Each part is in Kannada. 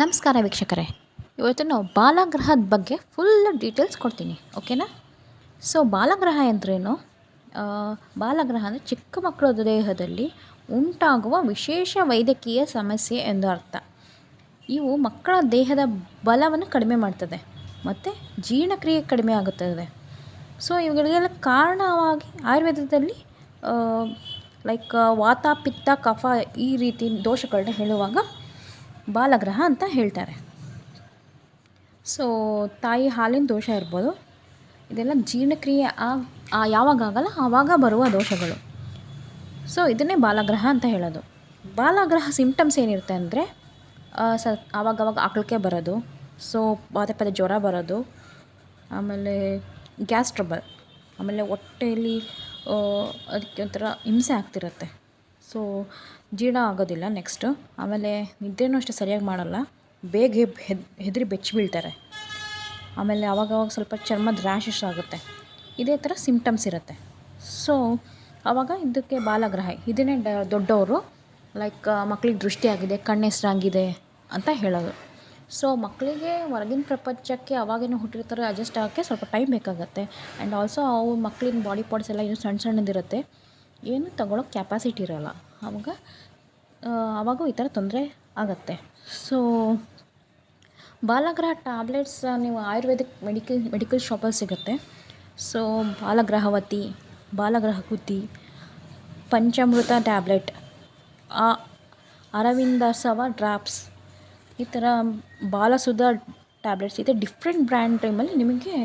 ನಮಸ್ಕಾರ ವೀಕ್ಷಕರೇ. ಇವತ್ತು ನಾವು ಬಾಲಗ್ರಹದ ಬಗ್ಗೆ ಫುಲ್ ಡೀಟೇಲ್ಸ್ ಕೊಡ್ತೀನಿ ಓಕೆನಾ ಸೊ ಬಾಲಗ್ರಹ ಅಂದ್ರೇನು ಬಾಲಗ್ರಹ ಅಂದರೆ ಚಿಕ್ಕ ಮಕ್ಕಳ ದೇಹದಲ್ಲಿ ಉಂಟಾಗುವ ವಿಶೇಷ ವೈದ್ಯಕೀಯ ಸಮಸ್ಯೆ ಎಂದು ಅರ್ಥ. ಇವು ಮಕ್ಕಳ ದೇಹದ ಬಲವನ್ನು ಕಡಿಮೆ ಮಾಡ್ತದೆ, ಮತ್ತು ಜೀರ್ಣಕ್ರಿಯೆ ಕಡಿಮೆ ಆಗುತ್ತದೆ. ಸೊ ಇವುಗಳಿಗೆಲ್ಲ ಕಾರಣವಾಗಿ ಆಯುರ್ವೇದದಲ್ಲಿ ಲೈಕ್ ವಾತ ಪಿತ್ತ ಕಫ ಈ ರೀತಿ ದೋಷಗಳನ್ನ ಹೇಳುವಾಗ ಬಾಲಗ್ರಹ ಅಂತ ಹೇಳ್ತಾರೆ. ಸೊ ತಾಯಿ ಹಾಲಿನ ದೋಷ ಇರ್ಬೋದು. ಇದೆಲ್ಲ ಜೀರ್ಣಕ್ರಿಯೆ ಯಾವಾಗ ಆಗಲ್ಲ ಆವಾಗ ಬರುವ ದೋಷಗಳು. ಸೊ ಇದನ್ನೇ ಬಾಲಗ್ರಹ ಅಂತ ಹೇಳೋದು. ಬಾಲಗ್ರಹ ಸಿಂಪ್ಟಮ್ಸ್ ಏನಿರುತ್ತೆ ಅಂದರೆ ಸ, ಆವಾಗವಾಗ ಆಕಳಿಕೆ ಬರೋದು ಸೊ ಪದೇ ಪದೇ ಜ್ವರ ಬರೋದು, ಆಮೇಲೆ ಗ್ಯಾಸ್ ಟ್ರಬಲ್, ಆಮೇಲೆ ಹೊಟ್ಟೆಯಲ್ಲಿ ಅದಕ್ಕೆ ಒಂಥರ ಹಿಂಸೆ ಆಗ್ತಿರುತ್ತೆ. ಸೊ ಜೀರ್ಣ ಆಗೋದಿಲ್ಲ ನೆಕ್ಸ್ಟು ಆಮೇಲೆ ನಿದ್ದೆನೂ ಅಷ್ಟೇ ಸರಿಯಾಗಿ ಮಾಡಲ್ಲ. ಬೇಗ ಹೆದರಿ ಬೆಚ್ಚಿ ಬೀಳ್ತಾರೆ. ಆಮೇಲೆ ಅವಾಗವಾಗ ಸ್ವಲ್ಪ ಚರ್ಮದ ರ್ಯಾಷಸ್ ಆಗುತ್ತೆ. ಇದೇ ಥರ ಸಿಂಪ್ಟಮ್ಸ್ ಇರುತ್ತೆ. ಸೊ ಆವಾಗ ಇದಕ್ಕೆ ಬಾಲಗ್ರಹ, ಇದನ್ನೇ ಡ, ದೊಡ್ಡವರು ಲೈಕ್ ಮಕ್ಕಳಿಗೆ ದೃಷ್ಟಿ ಆಗಿದೆ, ಕಣ್ಣು ಹೆಸ್ರಾಗಿದೆ ಅಂತ ಹೇಳೋದು. ಸೊ ಮಕ್ಕಳಿಗೆ ಹೊರಗಿನ ಪ್ರಪಂಚಕ್ಕೆ ಅವಾಗೇನು ಹುಟ್ಟಿರ್ತಾರೆ ಅಡ್ಜಸ್ಟ್ ಆಗೋಕ್ಕೆ ಸ್ವಲ್ಪ ಟೈಮ್ ಬೇಕಾಗುತ್ತೆ. ಆ್ಯಂಡ್ ಆಲ್ಸೋ ಅವು ಮಕ್ಕಳಿನ ಬಾಡಿ ಪಾರ್ಟ್ಸ್ ಎಲ್ಲ ಇನ್ನೂ ಸಣ್ಣ ಸಣ್ಣದಿರುತ್ತೆ. ಏನು ತಗೊಳ್ಳೋಕೆ ಕ್ಯಾಪಾಸಿಟಿ ಇರೋಲ್ಲ. ಆವಾಗ ಆವಾಗೂ ಈ ಥರ ತೊಂದರೆ ಆಗುತ್ತೆ. ಸೊ ಬಾಲಗ್ರಹ ಟ್ಯಾಬ್ಲೆಟ್ಸ್ ನೀವು ಆಯುರ್ವೇದಿಕ್ ಮೆಡಿಕಲ್ ಮೆಡಿಕಲ್ ಶಾಪಲ್ಲಿ ಸಿಗುತ್ತೆ. ಸೊ ಬಾಲಗ್ರಹವತಿ ಬಾಲಗ್ರಹಕುತಿ ಪಂಚಾಮೃತ ಟ್ಯಾಬ್ಲೆಟ್ ಆ ಅರವಿಂದಸವ ಡ್ರಾಪ್ಸ್ ಈ ಥರ ಬಾಲಸುಧ ಟ್ಯಾಬ್ಲೆಟ್ಸ್ ಇದೆ ಡಿಫ್ರೆಂಟ್ ಬ್ರ್ಯಾಂಡ್ ಟೈಮಲ್ಲಿ ನಿಮಗೆ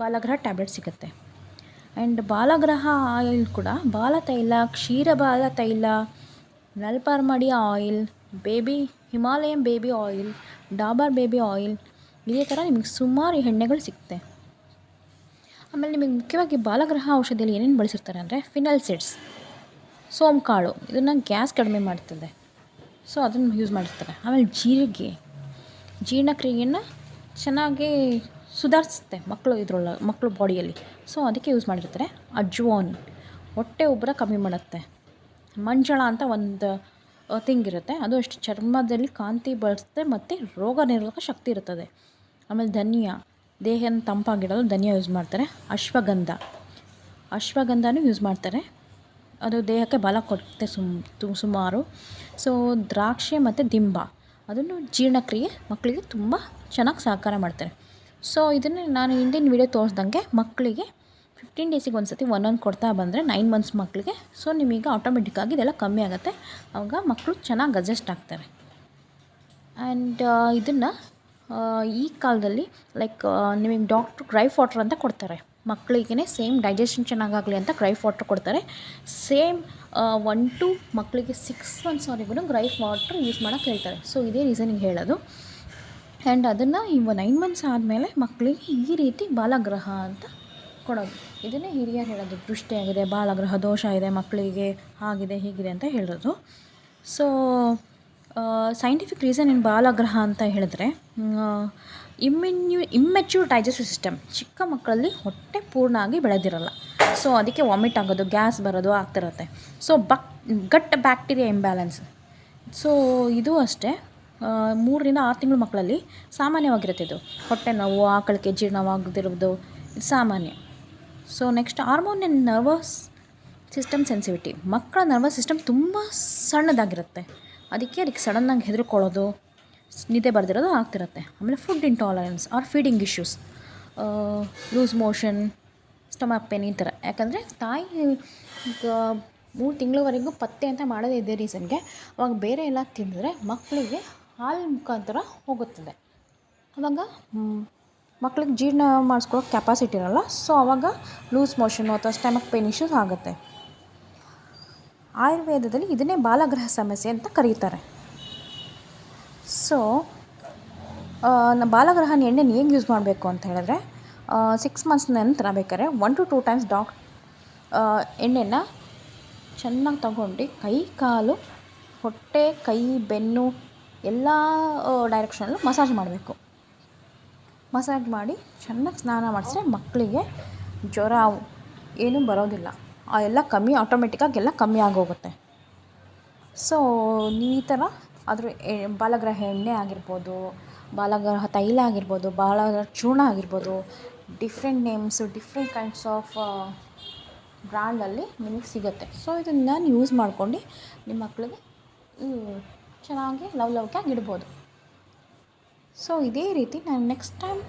ಬಾಲಗ್ರಹ ಟ್ಯಾಬ್ಲೆಟ್ ಸಿಗುತ್ತೆ. ಆ್ಯಂಡ್ ಬಾಲಗ್ರಹ ಆಯಿಲ್ ಕೂಡ ಬಾಲ ಬಾಲತೈಲ ಕ್ಷೀರಬಾಲ ತೈಲ Nalpamaradi oil baby Himalayan baby oil Dabur baby oil ಇದೇ ಥರ ನಿಮಗೆ ಸುಮಾರು ಎಣ್ಣೆಗಳು ಸಿಗುತ್ತೆ ಆಮೇಲೆ ನಿಮಗೆ ಮುಖ್ಯವಾಗಿ ಬಾಲಗ್ರಹ ಔಷಧಿಯಲ್ಲಿ ಏನೇನು ಬಳಸಿರ್ತಾರೆ ಅಂದರೆ ಫಿನಲ್ ಸೀಡ್ಸ್ ಸೋಂಕಾಳು, ಇದನ್ನು ಗ್ಯಾಸ್ ಕಡಿಮೆ ಮಾಡ್ತದೆ. ಸೊ ಅದನ್ನು ಯೂಸ್ ಮಾಡಿರ್ತಾರೆ. ಆಮೇಲೆ ಜೀರಿಗೆ, ಜೀರ್ಣಕ್ರಿಯೆಯನ್ನು ಚೆನ್ನಾಗಿ ಸುಧಾರಿಸುತ್ತೆ ಮಕ್ಕಳು ಇದ್ರೊಳ, ಮಕ್ಕಳು ಬಾಡಿಯಲ್ಲಿ. ಸೊ ಅದಕ್ಕೆ ಯೂಸ್ ಮಾಡಿರ್ತಾರೆ ಅಜ್ವಾನ್. ಹೊಟ್ಟೆ ಉಬ್ಬರ ಕಮ್ಮಿ ಮಾಡುತ್ತೆ. ಮಂಜಳ ಅಂತ ಒಂದು ಥಿಂಗ್ ಇರುತ್ತೆ. ಅದು ಅಷ್ಟು ಚರ್ಮದಲ್ಲಿ ಕಾಂತಿ ಬಳಸುತ್ತೆ ಮತ್ತು ರೋಗ ನಿರೋಧಕ ಶಕ್ತಿ ಇರುತ್ತದೆ ಆಮೇಲೆ ಧನಿಯಾ. ದೇಹನ ತಂಪಾಗಿಡಲು ಧನಿಯಾ ಯೂಸ್ ಮಾಡ್ತಾರೆ. ಅಶ್ವಗಂಧ. ಅಶ್ವಗಂಧನೂ ಯೂಸ್ ಮಾಡ್ತಾರೆ. ಅದು ದೇಹಕ್ಕೆ ಬಲ ಕೊಡುತ್ತೆ ಸುಮ್ ಸುಮಾರು. ಸೊ ದ್ರಾಕ್ಷಿ ಮತ್ತು ದಿಂಬ. ಅದನ್ನು ಜೀರ್ಣಕ್ರಿಯೆ ಮಕ್ಕಳಿಗೆ ತುಂಬ ಚೆನ್ನಾಗಿ ಸಹಕಾರ ಮಾಡ್ತಾರೆ. ಸೊ ಇದನ್ನು ನಾನು ಹಿಂದಿನ ವಿಡಿಯೋ ತೋರಿಸ್ದಂಗೆ ಮಕ್ಕಳಿಗೆ ಫಿಫ್ಟೀನ್ ಡೇಸಿಗೆ ಒಂದು ಸತಿ ಒಂದು ಕೊಡ್ತಾ ಬಂದರೆ ನೈನ್ ಮಂತ್ಸ್ ಮಕ್ಕಳಿಗೆ. ಸೊ ನಿಮಗೆ ಆಟೋಮೆಟಿಕ್ಕಾಗಿ ಇದೆಲ್ಲ ಕಮ್ಮಿ ಆಗುತ್ತೆ. ಆವಾಗ ಮಕ್ಕಳು ಚೆನ್ನಾಗಿ ಅಡ್ಜಸ್ಟ್ ಆಗ್ತಾರೆ. ಆ್ಯಂಡ್ ಇದನ್ನು ಈ ಕಾಲದಲ್ಲಿ ಲೈಕ್ ನಿಮಗೆ ಡಾಕ್ಟ್ರು ಕ್ರೈಫ್ ವಾಟ್ರ್ ಅಂತ ಕೊಡ್ತಾರೆ. ಮಕ್ಕಳಿಗೇ ಸೇಮ್ ಡೈಜೆಷನ್ ಚೆನ್ನಾಗಾಗಲಿ ಅಂತ ಕ್ರೈಫ್ ವಾಟ್ರ್ ಕೊಡ್ತಾರೆ. ಸೇಮ್ ಒನ್ ಟು ಮಕ್ಕಳಿಗೆ ಸಿಕ್ಸ್ ಮಂತ್ಸ್ವರೆಗೂ ಗ್ರೈಫ್ ವಾಟ್ರ್ ಯೂಸ್ ಮಾಡೋಕ್ಕೆ ಹೇಳ್ತಾರೆ. ಸೊ ಇದೇ ರೀಸನಿಗೆ ಹೇಳೋದು. ಆ್ಯಂಡ್ ಅದನ್ನು ಈ ನೈನ್ ಮಂತ್ಸ್ ಆದಮೇಲೆ ಮಕ್ಕಳಿಗೆ ಈ ರೀತಿ ಬಾಲಗ್ರಹ ಅಂತ ಕೊಡೋದು. ಇದನ್ನೇ ಹಿರಿಯರು ಹೇಳೋದು. ದೃಷ್ಟಿಯಾಗಿದೆ ಬಾಲಗ್ರಹ, ದೋಷ ಇದೆ ಮಕ್ಕಳಿಗೆ ಹಾಗಿದೆ ಹೀಗಿದೆ ಅಂತ ಹೇಳೋದು. So scientific reason in Balagraha ಅಂತ ಹೇಳಿದ್ರೆ ಇಮ್ಮಿನ್ಯೂ ಇಮ್ಮೆಚ್ಯೂರ್ ಡೈಜೆಸ್ಟಿವ್ ಸಿಸ್ಟಮ್ ಚಿಕ್ಕ ಮಕ್ಕಳಲ್ಲಿ ಹೊಟ್ಟೆ ಪೂರ್ಣ ಆಗಿ ಬೆಳೆದಿರಲ್ಲ. ಸೊ ಅದಕ್ಕೆ ವಾಮಿಟ್ ಆಗೋದು ಗ್ಯಾಸ್ ಬರೋದು ಆಗ್ತಿರುತ್ತೆ. ಸೊ ಬಕ್, ಗಟ್ ಬ್ಯಾಕ್ಟೀರಿಯಾ ಇಂಬ್ಯಾಲೆನ್ಸ್ ಸೊ ಇದು ಅಷ್ಟೇ. ಮೂರರಿಂದ ಆರು ತಿಂಗಳು ಮಕ್ಕಳಲ್ಲಿ ಸಾಮಾನ್ಯವಾಗಿರುತ್ತೆ ಇದು. ಹೊಟ್ಟೆ ನೋವು ಆಕಳಿಕೆ ಜೀರ್ಣವಾಗದಿರುವುದು, ಇದು ಸಾಮಾನ್ಯ. So next hormone and nervous system sensitivity ಮಕ್ಕಳ ನರ್ವಸ್ ಸಿಸ್ಟಮ್ ತುಂಬ ಸಣ್ಣದಾಗಿರುತ್ತೆ. ಅದಕ್ಕೆ ಅದಕ್ಕೆ ಸಡನ್ನಾಗಿ ಹೆದರ್ಕೊಳ್ಳೋದು, ನಿದ್ದೆ ಬರೆದಿರೋದು ಆಗ್ತಿರುತ್ತೆ. ಆಮೇಲೆ food intolerance or feeding issues loose motion stomach pain ಈ ಥರ. ಯಾಕಂದರೆ ತಾಯಿ ಈಗ ಮೂರು ತಿಂಗಳವರೆಗೂ ಪತ್ತೆ ಅಂತ ಮಾಡೋದೇ ಇದೇ ರೀಸನ್ಗೆ ಅವಾಗ ಬೇರೆ ಎಲ್ಲ ತಿಂದರೆ ಮಕ್ಕಳಿಗೆ ಹಾಲು ಮುಖಾಂತರ ಹೋಗುತ್ತದೆ. ಅವಾಗ ಮಕ್ಳಿಗೆ ಜೀರ್ಣ ಮಾಡಿಸ್ಕೊಳ್ಳೋ ಕೆಪಾಸಿಟಿ ಇರಲ್ಲ. ಸೊ ಅವಾಗ ಲೂಸ್ ಮೋಷನು ಅಥವಾ ಸ್ಟಮಕ್ ಪೇನ್ ಇಶ್ಯೂಸ್ ಆಗುತ್ತೆ. ಆಯುರ್ವೇದದಲ್ಲಿ ಇದನ್ನೇ ಬಾಲಗ್ರಹ ಸಮಸ್ಯೆ ಅಂತ ಕರೀತಾರೆ. ಸೊ ಬಾಲಗ್ರಹನ ಎಣ್ಣೆನ ಹೇಗೆ ಯೂಸ್ ಮಾಡಬೇಕು ಅಂತ ಹೇಳಿದ್ರೆ ಸಿಕ್ಸ್ ಮಂತ್ಸ್ ನಂತರ ಬೇಕಾದ್ರೆ ಒನ್ ಟು ಟೂ ಟೈಮ್ಸ್ ಡಾಕ್ ಎಣ್ಣೆನ ಚೆನ್ನಾಗಿ ತಗೊಂಡು ಕೈ, ಕಾಲು, ಹೊಟ್ಟೆ, ಕೈ, ಬೆನ್ನು ಎಲ್ಲ ಡೈರೆಕ್ಷನಲ್ಲೂ ಮಸಾಜ್ ಮಾಡಬೇಕು. ಮಸಾಜ್ ಮಾಡಿ ಚೆನ್ನಾಗಿ ಸ್ನಾನ ಮಾಡಿಸಿದ್ರೆ ಮಕ್ಕಳಿಗೆ ಜ್ವರ ಏನೂ ಬರೋದಿಲ್ಲ. ಆ ಎಲ್ಲ ಕಮ್ಮಿ ಆಟೋಮೆಟಿಕ್ಕಾಗಿ ಎಲ್ಲ ಕಮ್ಮಿ ಆಗೋಗುತ್ತೆ. ಸೊ ಈ ಥರ ಅದ್ರ ಬಾಲಗ್ರಹ ಎಣ್ಣೆ ಆಗಿರ್ಬೋದು, ಬಾಲಗ್ರಹ ತೈಲ ಆಗಿರ್ಬೋದು, ಬಾಲಗ್ರಹ ಚೂರ್ಣ ಆಗಿರ್ಬೋದು different names different kinds of ಬ್ರ್ಯಾಂಡಲ್ಲಿ ನಿಮಗೆ ಸಿಗುತ್ತೆ. ಸೊ ಇದನ್ನು ನಾನು ಯೂಸ್ ಮಾಡ್ಕೊಂಡು ನಿಮ್ಮ ಮಕ್ಕಳಿಗೆ ಚೆನ್ನಾಗಿ ಲವ್ ಲವ್ಕಾಗಿ ಇಡ್ಬೋದು. ಸೊ ಇದೇ ರೀತಿ ನಾನು ನೆಕ್ಸ್ಟ್ ಟೈಮ್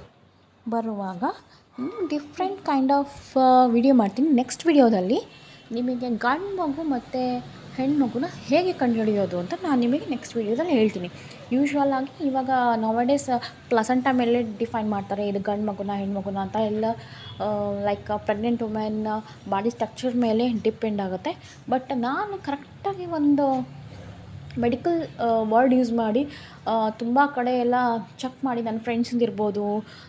ಬರುವಾಗ ಇನ್ನೂ ಡಿಫ್ರೆಂಟ್ ಕೈಂಡ್ ಆಫ್ ವಿಡಿಯೋ ಮಾಡ್ತೀನಿ. ನೆಕ್ಸ್ಟ್ ವಿಡಿಯೋದಲ್ಲಿ ನಿಮಗೆ ಗಂಡು ಮಗು ಮತ್ತು ಹೆಣ್ಮಗುನ ಹೇಗೆ ಕಂಡುಹಿಡಿಯೋದು ಅಂತ ನಾನು ನಿಮಗೆ ನೆಕ್ಸ್ಟ್ ವಿಡಿಯೋದಲ್ಲಿ ಹೇಳ್ತೀನಿ. ಯೂಶ್ವಲ್ ಆಗಿ ಇವಾಗ ನವಡೇಸ್ ಪ್ಲಸಂಟ ಮೇಲೆ ಡಿಫೈನ್ ಮಾಡ್ತಾರೆ. ಇದು ಗಂಡು ಮಗುನ ಹೆಣ್ಮಗುನ ಅಂತ ಎಲ್ಲ like pregnant women body structure ಮೇಲೆ ಡಿಪೆಂಡ್ ಆಗುತ್ತೆ. ಬಟ್ ನಾನು ಕರೆಕ್ಟಾಗಿ ಒಂದು ಮೆಡಿಕಲ್ ವರ್ಡ್ ಯೂಸ್ ಮಾಡಿ ತುಂಬ ಕಡೆ ಎಲ್ಲ ಚೆಕ್ ಮಾಡಿ ನನ್ನ ಫ್ರೆಂಡ್ಸಿಂದು ಇರ್ಬೋದು,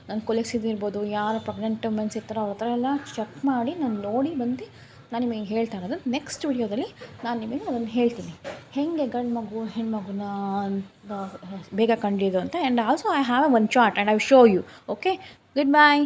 ನನ್ನ ಕೊಲೀಗ್ಸಿದ್ದು ಇರ್ಬೋದು, ಯಾರು ಪ್ರೆಗ್ನೆಂಟ್ ವುಮೆನ್ಸ್ ಇರ್ತಾರೋ ಅವ್ರ ಹತ್ರ ಎಲ್ಲ ಚೆಕ್ ಮಾಡಿ ನಾನು ನೋಡಿ ಬಂದು ನಾನು ನಿಮಗೆ ಹೇಳ್ತಾ ಇರೋದು. ನೆಕ್ಸ್ಟ್ ವಿಡಿಯೋದಲ್ಲಿ ನಾನು ನಿಮಗೆ ಅದನ್ನು ಹೇಳ್ತೀನಿ. ಹೇಗೆ ಗಂಡು ಮಗು, ಹೆಣ್ಮಗುನ ಮಗುನ ಬೇಗ ಕಂಡಿದ್ದು ಅಂತ. And also I have one chart and I show you okay good bye